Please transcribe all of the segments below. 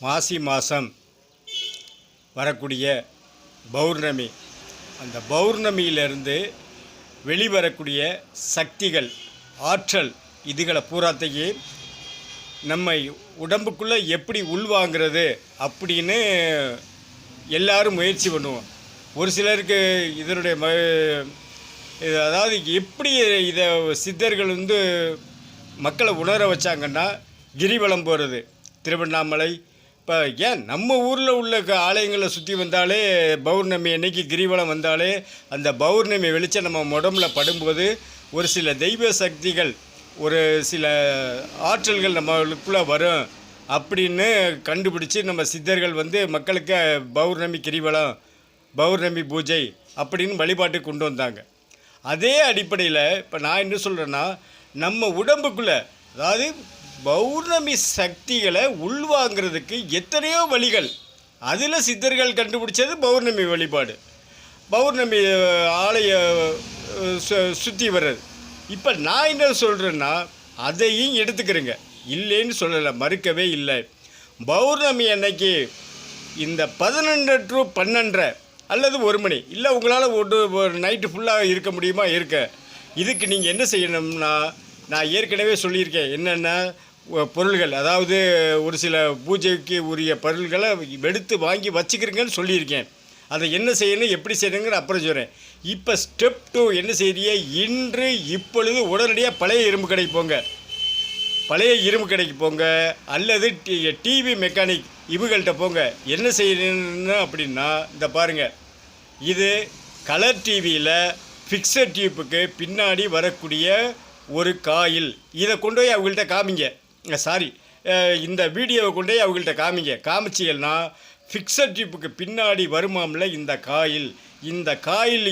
மாசி மாதம் வரக்கூடிய பௌர்ணமி. அந்த பௌர்ணமியிலிருந்து வெளிவரக்கூடிய சக்திகள் ஆற்றல் இதுகளை பூராத்தையே நம்மை உடம்புக்குள்ளே எப்படி உள்வாங்கிறது அப்படின்னு எல்லாரும் முயற்சி பண்ணுவோம். ஒரு சிலருக்கு இதனுடைய ம இது அதாவது எப்படி இதை சித்தர்கள் வந்து மக்களை உணர வச்சாங்கன்னா கிரிவலம் போகிறது திருவண்ணாமலை. இப்போ ஏன் நம்ம ஊரில் உள்ள க- ஆலயங்களை சுற்றி வந்தாலே பௌர்ணமி அன்னைக்கு கிரிவலம் வந்தாலே அந்த பௌர்ணமி வெளிச்சம் நம்ம உடம்புல படும்போது ஒரு சில தெய்வ சக்திகள் ஒரு சில ஆற்றல்கள் நம்மளுக்குள்ளே வரும் அப்படின்னு கண்டுபிடிச்சி நம்ம சித்தர்கள் வந்து மக்களுக்கு பௌர்ணமி கிரிவலம் பௌர்ணமி பூஜை அப்படின்னு வழிபாட்டு கொண்டு வந்தாங்க. அதே அடிப்படையில் இப்போ நான் என்ன சொல்கிறேன்னா நம்ம உடம்புக்குள்ளே அதாவது பௌர்ணமி சக்திகளை உள்வாங்கிறதுக்கு எத்தனையோ வழிகள். அதில் சித்தர்கள் கண்டுபிடிச்சது பௌர்ணமி வழிபாடு. பௌர்ணமி ஆலய சு- சுற்றி வர்றது. இப்போ நான் என்ன சொல்கிறேன்னா அதையும் எடுத்துக்கிறேங்க. இல்லைன்னு சொல்லலை மறுக்கவே இல்லை. பௌர்ணமி அன்னைக்கு இந்த பதினொன்று டு பன்னெண்டரை அல்லது ஒரு மணி இல்லை உங்களால் ஒரு நைட்டு ஃபுல்லாக இருக்க முடியுமா? இருக்க. இதுக்கு நீங்கள் என்ன செய்யணும்னா நான் ஏற்கனவே சொல்லியிருக்கேன் என்னென்ன பொருள்கள் அதாவது ஒரு சில பூஜைக்கு உரிய பொருள்களை எடுத்து வாங்கி வச்சுக்கிறீங்கன்னு சொல்லியிருக்கேன். அதை என்ன செய்யணும் எப்படி செய்யணுங்கிற அப்புறம் சொல்கிறேன் இப்போ ஸ்டெப் டூ என்ன செய்றீங்க இன்று இப்பொழுது உடனடியாக பழைய இரும்பு கடைக்கு போங்க. பழைய இரும்பு கடைக்கு போங்க அல்லது டி- டிவி மெக்கானிக் இவங்கள்ட்ட போங்க. என்ன செய்யணும் அப்படின்னா இந்த பாருங்கள் இது கலர் டிவியில் ஃபிக்ஸட் டியூப்புக்கு பின்னாடி வரக்கூடிய ஒரு காயில். இதை கொண்டு போய் அவங்கள்ட்ட காமிங்க. சாரி இந்த வீடியோவை கொண்டு போய் அவங்கள்ட்ட காமிங்க. காமிச்சிங்கன்னா ஃபிக்ஸட் ட்ரிப்புக்கு பின்னாடி வருமாம்ல இந்த காயில். இந்த காயில்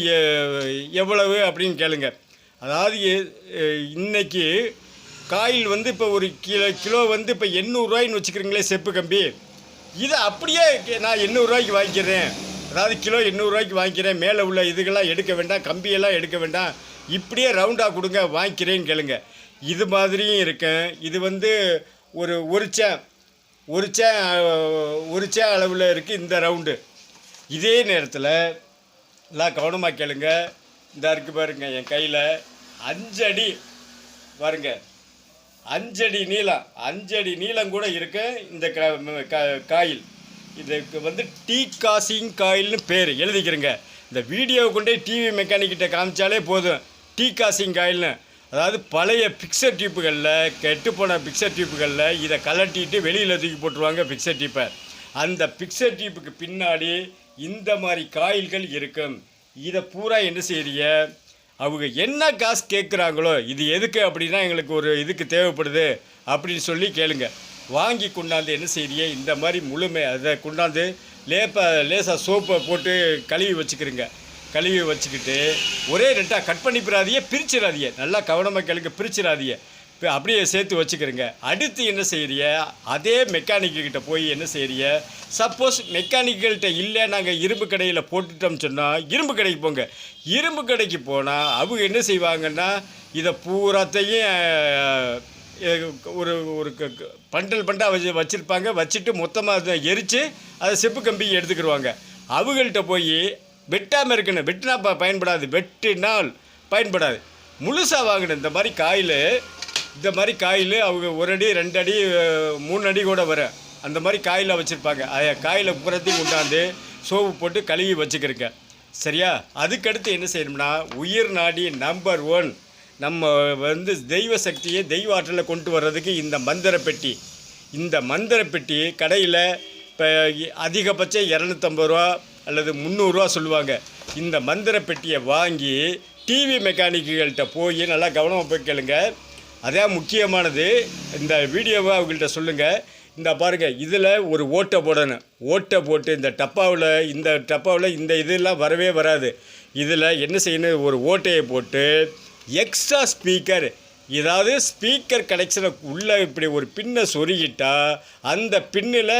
எவ்வளவு அப்படின்னு கேளுங்க. அதாவது இன்றைக்கி இன்னைக்கு காயில் வந்து இப்போ ஒரு கிலோ கிலோ வந்து இப்போ எண்ணூறுரூவாயின்னு வச்சுக்கிறீங்களே செப்பு கம்பி. இதை அப்படியே நான் எண்ணூறுரூவாய்க்கு வாங்கிக்கிறேன். அதாவது கிலோ எண்ணூறுரூவாய்க்கு வாங்கிக்கிறேன். மேலே உள்ள இதுகெல்லாம் எடுக்க வேண்டாம் கம்பியெல்லாம் எடுக்க வேண்டாம். இப்படியே ரவுண்டாக கொடுங்க வாங்கிக்கிறேன்னு கேளுங்க. இது மாதிரியும் இருக்கேன். இது வந்து ஒரு ஒரு சே ஒரு சே ஒரு சே அளவில் இருக்குது இந்த ரவுண்டு இதே நேரத்தில் எல்லாம் கவனமாக கேளுங்க. இந்த இருக்கு பாருங்க என் கையில் அஞ்சடி பாருங்க. அஞ்சடி நீளம் அஞ்சடி நீளம் கூட இருக்கு இந்த க- ம- காயில். இதுக்கு வந்து டீ காசிங் காயில்னு பேர். எழுதிக்கிறேங்க. இந்த வீடியோவை கொண்டே டிவி மெக்கானிக்கிட்ட காமிச்சாலே போதும். டீ காசிங் காயில்னு. அதாவது பழைய பிக்சர் டியூப்புகளில் கெட்டுப்போன பிக்சர் டியூப்புகளில் இதை கலட்டிட்டு வெளியில் தூக்கி போட்டுருவாங்க பிக்சர் டியூப்பை அந்த பிக்சர் டியூப்புக்கு பின்னாடி இந்த மாதிரி காயில்கள் இருக்கும். இதை பூரா என்ன செய்கிறீங்க அவங்க என்ன காசு கேட்குறாங்களோ இது எதுக்கு அப்படின்னா எங்களுக்கு ஒரு இதுக்கு தேவைப்படுது அப்படின்னு சொல்லி கேளுங்க. வாங்கி கொண்டாந்து என்ன செய்றீங்க இந்த மாதிரி முழுமை அதை கொண்டாந்து லேப்பா லேசாக சோப்பை போட்டு கழுவி வச்சுக்கிறீங்க கழுவி வச்சுக்கிட்டு ஒரே ரெட்டாக கட் பண்ணிப்பிடாதியே பிரிச்சிடாதியே நல்லா கவனமாக கிழக்கு பிரிச்சிடாதீங்க இப்போ அப்படியே சேர்த்து வச்சுக்கிறேங்க. அடுத்து என்ன செய்கிறிய அதே மெக்கானிக்கிட்ட போய் என்ன செய்கிறிய சப்போஸ் மெக்கானிக்கல்கிட்ட இல்லை நாங்கள் இரும்பு கடையில் போட்டுட்டோம்னு சொன்னால் இரும்பு கடைக்கு போங்க. இரும்பு கடைக்கு போனால் அவங்க என்ன செய்வாங்கன்னா இதை பூராத்தையும் ஒரு ஒரு க- பண்டல் பண்டாக வச்சு வச்சுருப்பாங்க. வச்சுட்டு மொத்தமாக அதை எரித்து அதை செப்பு கம்பி எடுத்துக்கிடுவாங்க அவங்கள்ட்ட போய் வெட்டாமல் இருக்கணும். வெட்டினா ப பயன்படாது. வெட்டினால் பயன்படாது. முழுசாக வாங்கணும் இந்த மாதிரி காயில் இந்த மாதிரி காயில் அவங்க ஒரு அடி ரெண்டு அடி மூணு அடி கூட வர அந்த மாதிரி காயில் வச்சுருப்பாங்க. அதை காயில் புறத்தையும் கொண்டாந்து சோப்பு போட்டு கழுவி வச்சுக்கிருக்க சரியா? அதுக்கடுத்து என்ன செய்யணும்னா உயிர் நாடி நம்பர் ஒன் நம்ம வந்து தெய்வ சக்தியை தெய்வ ஆற்றலை கொண்டு வர்றதுக்கு இந்த மந்திர பெட்டி. இந்த மந்திர பெட்டி கடையில் இப்போ அதிகபட்சம் இரநூத்தம்பது ரூபா அல்லது முந்நூறுரூவா சொல்லுவாங்க. இந்த மந்திர பெட்டியை வாங்கி டிவி மெக்கானிக்குகள்கிட்ட போய் நல்லா கவனமாக போய் கேளுங்க. அதான் முக்கியமானது. இந்த வீடியோவை அவங்கள்ட்ட சொல்லுங்கள் இந்த பாருங்கள் இதில் ஒரு ஓட்டை போடணும். ஓட்டை போட்டு இந்த டப்பாவில் இந்த டப்பாவில் இந்த இதெல்லாம் வரவே வராது. இதில் என்ன செய்யணும்? ஒரு ஓட்டையை போட்டு எக்ஸ்ட்ரா ஸ்பீக்கர் ஏதாவது ஸ்பீக்கர் கனெக்ஷனை உள்ளே இப்படி ஒரு பின்னை சொருகிட்டால் அந்த பின்னில்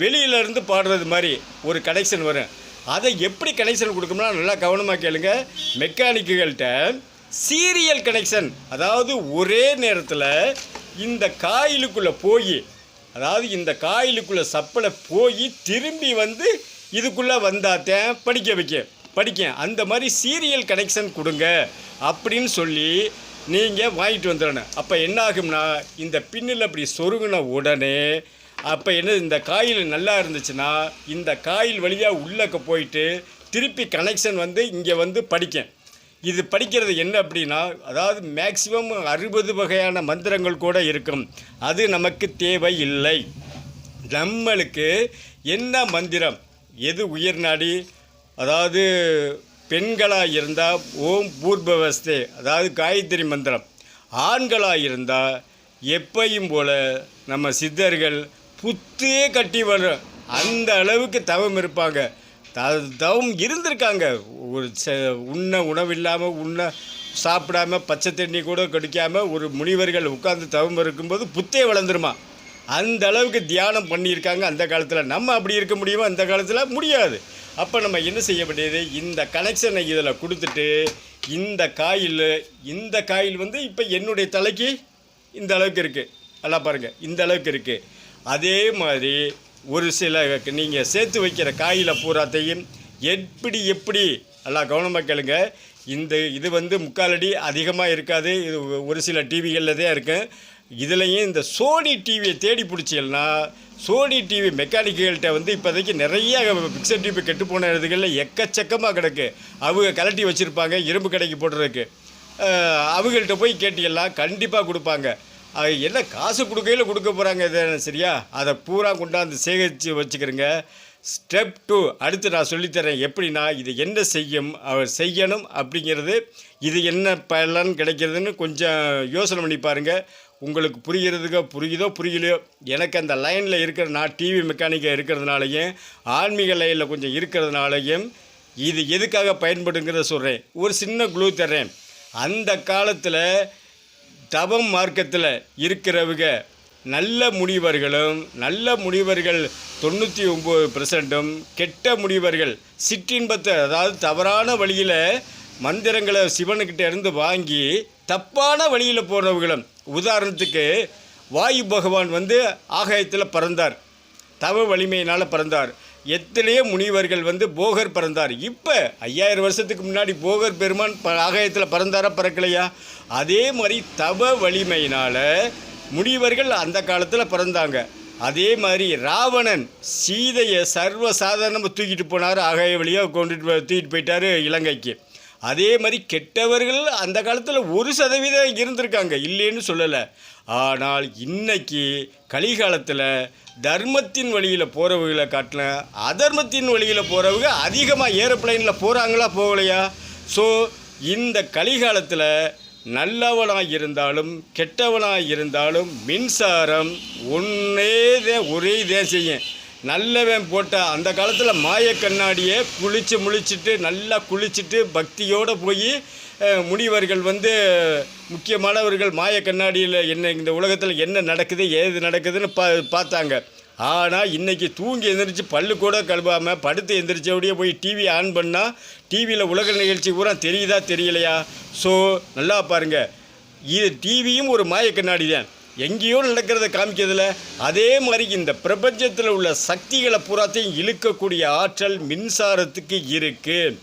வெளியிலேருந்து பாடுறது மாதிரி ஒரு கனெக்ஷன் வரும். அதை எப்படி கனெக்ஷன் கொடுக்கணும்னா நல்லா கவனமாக கேளுங்க. மெக்கானிக்குகள்கிட்ட சீரியல் கனெக்ஷன் அதாவது ஒரே நேரத்தில் இந்த காயிலுக்குள்ளே போய் அதாவது இந்த காயிலுக்குள்ளே சப்பலை போய் திரும்பி வந்து இதுக்குள்ளே வந்தாத்தேன் படிக்க வைக்க படிக்க. அந்த மாதிரி சீரியல் கனெக்ஷன் கொடுங்க அப்படின்னு சொல்லி நீங்கள் வாங்கிட்டு வந்துடணும். அப்போ என்ன ஆகும்னா இந்த பின்னில் அப்படி சொருகின உடனே அப்போ என்ன இந்த காயில் நல்லா இருந்துச்சுன்னா இந்த காயில் வழியாக உள்ளக்க போயிட்டு திருப்பி கனெக்ஷன் வந்து இங்கே வந்து படிக்கும். இது படிக்கிறது என்ன அப்படின்னா அதாவது மேக்சிமம் அறுபது வகையான மந்திரங்கள் கூட இருக்கும். அது நமக்கு தேவை இல்லை நம்மளுக்கு என்ன மந்திரம்? எது உயர்நாடி அதாவது பெண்களாக இருந்தால் ஓம் பூர்பவஸ்தே அதாவது காயத்ரி மந்திரம். ஆண்களாக இருந்தால் எப்பையும் போல நம்ம சித்தர்கள் புத்தே கட்டி வரும் அந்த அளவுக்கு தவம் இருப்பாங்க. த தவம் இருந்திருக்காங்க. ஒரு ச உண்ண உணவில்லாமல் உண்ண சாப்பிடாம பச்சை தண்ணி கூட கடிக்காமல் ஒரு முனிவர்கள் உட்கார்ந்து தவம் இருக்கும்போது புத்தே வளர்ந்துருமா? அந்த அளவுக்கு தியானம் பண்ணியிருக்காங்க அந்த காலத்தில். நம்ம அப்படி இருக்க முடியுமா? அந்த காலத்தில் முடியாது. அப்போ நம்ம என்ன செய்ய வேண்டியது? இந்த கனெக்ஷனை இதில் கொடுத்துட்டு இந்த காயில் இந்த காயில் வந்து இப்போ என்னுடைய தலைக்கு இந்த அளவுக்கு இருக்குது நல்லா பாருங்கள் இந்த அளவுக்கு இருக்குது அதே மாதிரி ஒரு சில நீங்கள் சேர்த்து வைக்கிற காயில் பூராத்தையும் எப்படி எப்படி? எல்லாம் கவனமாக கேளுங்க. இந்த இது வந்து முக்காலடி அதிகமாக இருக்காது. இது ஒரு சில டிவிகளில் தான் இருக்கும் இதுலேயும் இந்த சோனி டிவியை தேடி பிடிச்சிங்கன்னா சோனி டிவி மெக்கானிக்கல்கிட்ட வந்து இப்போதைக்கு நிறைய பிக்சர் டிவி கெட்டு போன இதுகளில் எக்கச்சக்கமாக கிடக்கு. அவங்க கலட்டி வச்சுருப்பாங்க இரும்பு கடைக்கு போடுறதுக்கு. அவங்கள்ட்ட போய் கேட்டீங்கன்னா கண்டிப்பாக கொடுப்பாங்க. அது என்ன காசு கொடுக்கையில் கொடுக்க போகிறாங்க இது சரியா? அதை பூரா கொண்டாந்து சேகரித்து வச்சுக்கிறேங்க. ஸ்டெப் டூ அடுத்து நான் சொல்லித்தரேன் எப்படின்னா இது என்ன செய்யும் அவர் செய்யணும் அப்படிங்கிறது இது என்ன பலன் கிடைக்கிறதுன்னு கொஞ்சம் யோசனை பண்ணி பாருங்கள் உங்களுக்கு புரிகிறதுக்கோ புரியுதோ புரியலையோ எனக்கு அந்த லைனில் இருக்கிற நான் டிவி மெக்கானிக்காக இருக்கிறதுனாலையும் ஆன்மீக லைனில் கொஞ்சம் இருக்கிறதுனாலையும் இது எதுக்காக பயன்படுங்கிறத சொல்கிறேன் ஒரு சின்ன குளூ தர்றேன். அந்த காலத்தில் தவம் மார்க்கத்தில் இருக்கிறவங்க நல்ல முனிவர்களும் நல்ல முனிவர்கள் தொண்ணூற்றி ஒம்பது பெர்சன்ட்டும் கெட்ட முனிவர்கள் சிற்றின்பத்தை அதாவது தவறான வழியில் மந்திரங்களை சிவனுக்கிட்ட இருந்து வாங்கி தப்பான வழியில் போனவர்களும். உதாரணத்துக்கு வாயு பகவான் வந்து ஆகாயத்தில் பறந்தார். தவ வலிமையினால் பறந்தார். எத்தனையோ முனிவர்கள் வந்து போகர் பிறந்தார். இப்போ ஐயாயிரம் வருஷத்துக்கு முன்னாடி போகர் பெருமான் ப ஆகாயத்தில் பிறந்தாரா பிறக்கலையா? அதே மாதிரி தவ வலிமையினால் முனிவர்கள் அந்த காலத்தில் பிறந்தாங்க. அதே மாதிரி ராவணன் சீதையை சர்வ சாதாரணமாக தூக்கிட்டு போனார் ஆகாய வழியாக கொண்டுட்டு போய் தூக்கிட்டு போயிட்டார் இலங்கைக்கு. அதே மாதிரி கெட்டவர்கள் அந்த காலத்தில் ஒரு சதவீதம் இருந்திருக்காங்க. இல்லைன்னு சொல்லலை. ஆனால் இன்னைக்கு கலிகாலத்தில் தர்மத்தின் வழியில் போகிறவங்களை காட்டின அதர்மத்தின் வழியில் போகிறவங்க அதிகமாக ஏரோப்ளைனில் போகிறாங்களா போகலையா? ஸோ இந்த கலிகாலத்தில் நல்லவனாக இருந்தாலும் கெட்டவனாக இருந்தாலும் மின்சாரம் ஒன்றே தான் ஒரே தான் செய்யும். நல்லவன் போட்ட அந்த காலத்தில் மாய கண்ணாடியை குளித்து முழிச்சிட்டு நல்லா குளிச்சுட்டு பக்தியோடு போய் முனிவர்கள் வந்து முக்கியமானவர்கள் மாய கண்ணாடியில் என்ன இந்த உலகத்தில் என்ன நடக்குது ஏது நடக்குதுன்னு பா பார்த்தாங்க. ஆனால் இன்றைக்கி தூங்கி எந்திரிச்சு பல்லு கூட கழுவாமல் படுத்து எந்திரிச்சபடியே போய் டிவி ஆன் பண்ணால் டிவியில் உலக நிகழ்ச்சி பூரா தெரியுதா தெரியலையா? ஸோ நல்லா பாருங்கள் இது டிவியும் ஒரு மாய கண்ணாடி தான் எங்கேயோ நடக்கிறத காமிக்கிறதுல அதே மாதிரி இந்த பிரபஞ்சத்தில் உள்ள சக்திகளை பூராத்தையும் இழுக்கக்கூடிய ஆற்றல் மின்சாரத்துக்கு இருக்குது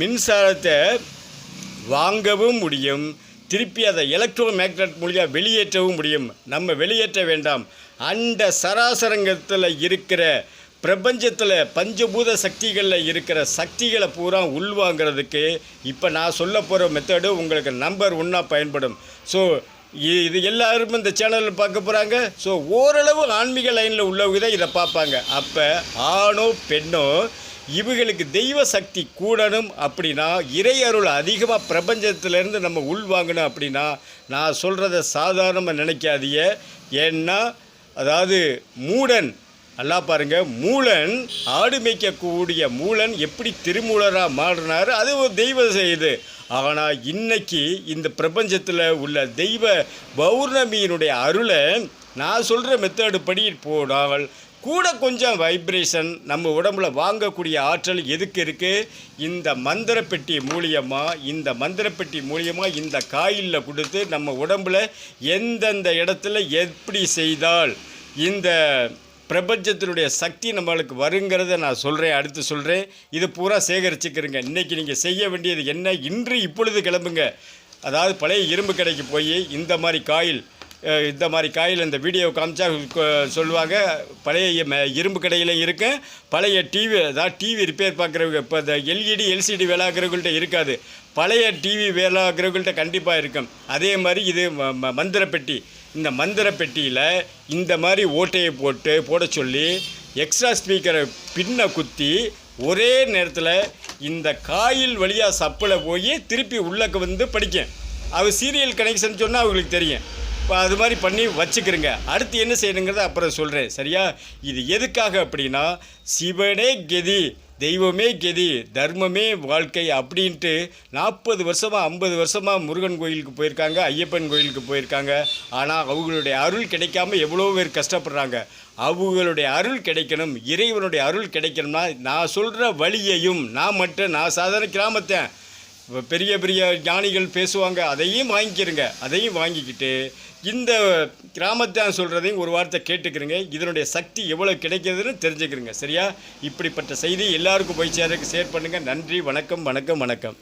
மின்சாரத்தை வாங்கவும் முடியும். திருப்பி அதை எலக்ட்ரோ மேக்னட் மூலியம் வெளியேற்றவும் முடியும். நம்ம வெளியேற்ற வேண்டாம். அந்த சராசரங்கத்தில் இருக்கிற பிரபஞ்சத்தில் பஞ்சபூத சக்திகளில் இருக்கிற சக்திகளை பூரா உள்வாங்கிறதுக்கு இப்போ நான் சொல்ல போகிற மெத்தடு உங்களுக்கு நம்பர் ஒன்றா பயன்படும். ஸோ இது எல்லாரும் இந்த சேனலில் பார்க்க போகிறாங்க ஸோ ஓரளவு ஆன்மீக லைனில் உள்ளவங்க தான் இதை பார்ப்பாங்க. அப்போ ஆணோ பெண்ணோ இவங்களுக்கு தெய்வ சக்தி கூடணும் அப்படின்னா இறை அருள் அதிகமாக பிரபஞ்சத்திலேருந்து நம்ம உள்வாங்கணும் அப்படின்னா நான் சொல்கிறத சாதாரணமாக நினைக்காதீங்க. ஏன்னா அதாவது மூடன் நல்லா பாருங்க மூலன் ஆடு மேய்க்கக்கூடிய மூலன் எப்படி திருமூலராக மாறினார் அது ஒரு தெய்வ செய்து. ஆனால் இன்னைக்கு இந்த பிரபஞ்சத்தில் உள்ள தெய்வ பௌர்ணமியினுடைய அருளை நான் சொல்கிற மெத்தடு படி போனால் கூட கொஞ்சம் வைப்ரேஷன் நம்ம உடம்புல வாங்கக்கூடிய ஆற்றல் எதுக்கு இருக்குது இந்த மந்திரப்பெட்டி மூலியமாக இந்த மந்திரப்பெட்டி மூலியமாக இந்த காயிலில் கொடுத்து நம்ம உடம்புல எந்தெந்த இடத்துல எப்படி செய்தால் இந்த பிரபஞ்சத்தினுடைய சக்தி நம்மளுக்கு வருங்கிறத நான் சொல்கிறேன் அடுத்து சொல்கிறேன் இது பூரா சேகரிச்சுக்கிறேங்க. இன்றைக்கி நீங்கள் செய்ய வேண்டியது என்ன? இன்று இப்பொழுது கிளம்புங்க. அதாவது பழைய இரும்பு கடைக்கு போய் இந்த மாதிரி காயில் இந்த மாதிரி காயில் இந்த வீடியோ காமிச்சா சொல்லுவாங்க பழைய ம- இரும்பு கடையில் இருக்கு. பழைய டிவி அதாவது டிவி ரிப்பேர் பார்க்குறவங்க இப்போ இந்த எல்இடி எல்சிடி வேலாகிறவங்கள்ட்ட இருக்காது. பழைய டிவி வேலாகிறவங்கள்ட்ட கண்டிப்பாக இருக்கும். அதே மாதிரி இது ம- ம- மந்திரப்பெட்டி. இந்த மந்திர பெட்டியில் இந்த மாதிரி ஓட்டையை போட்டு போட சொல்லி எக்ஸ்ட்ரா ஸ்பீக்கரை பின்ன குத்தி ஒரே நேரத்தில் இந்த காயில் வழியாக சப்பில் போய் திருப்பி உள்ளக்க வந்து படிக்கும். அது சீரியல் கனெக்ஷன் சொன்னால் அவங்களுக்கு தெரியும். இப்போ அது மாதிரி பண்ணி வச்சுக்கிறங்க அடுத்து என்ன செய்யணுங்கிறத அப்புறம் சொல்கிறேன் சரியா? இது எதுக்காக அப்படின்னா சிவனே கெதி. தெய்வமே கெதி தர்மமே வாழ்க்கை அப்படின்ட்டு நாற்பது வருஷமாக ஐம்பது வருஷமாக முருகன் கோயிலுக்கு போயிருக்காங்க ஐயப்பன் கோயிலுக்கு போயிருக்காங்க. ஆனால் அவங்களுடைய அருள் கிடைக்காம எவ்வளோ பேர் கஷ்டப்படுறாங்க. அவங்களுடைய அருள் கிடைக்கணும் இறைவனுடைய அருள் கிடைக்கணும்னா நான் சொல்கிற வழியையும் நான் மட்டும் நான் சாதாரண கிராமத்தேன். பெரிய பெரிய ஞானிகள் பேசுவாங்க அதையும் வாங்கிக்கிறங்க அதையும் வாங்கிக்கிட்டு இந்த கிராமத்தான் சொல்கிறதையும் ஒரு வார்த்தை கேட்டுக்கிறங்க. இதனுடைய சக்தி எவ்வளோ கிடைக்கிறதுன்னு தெரிஞ்சுக்கிறங்க. சரியா? இப்படிப்பட்ட செய்தி எல்லாருக்கும் போய் சேர்றதுக்கு ஷேர் பண்ணுங்கள் நன்றி வணக்கம் வணக்கம் வணக்கம்.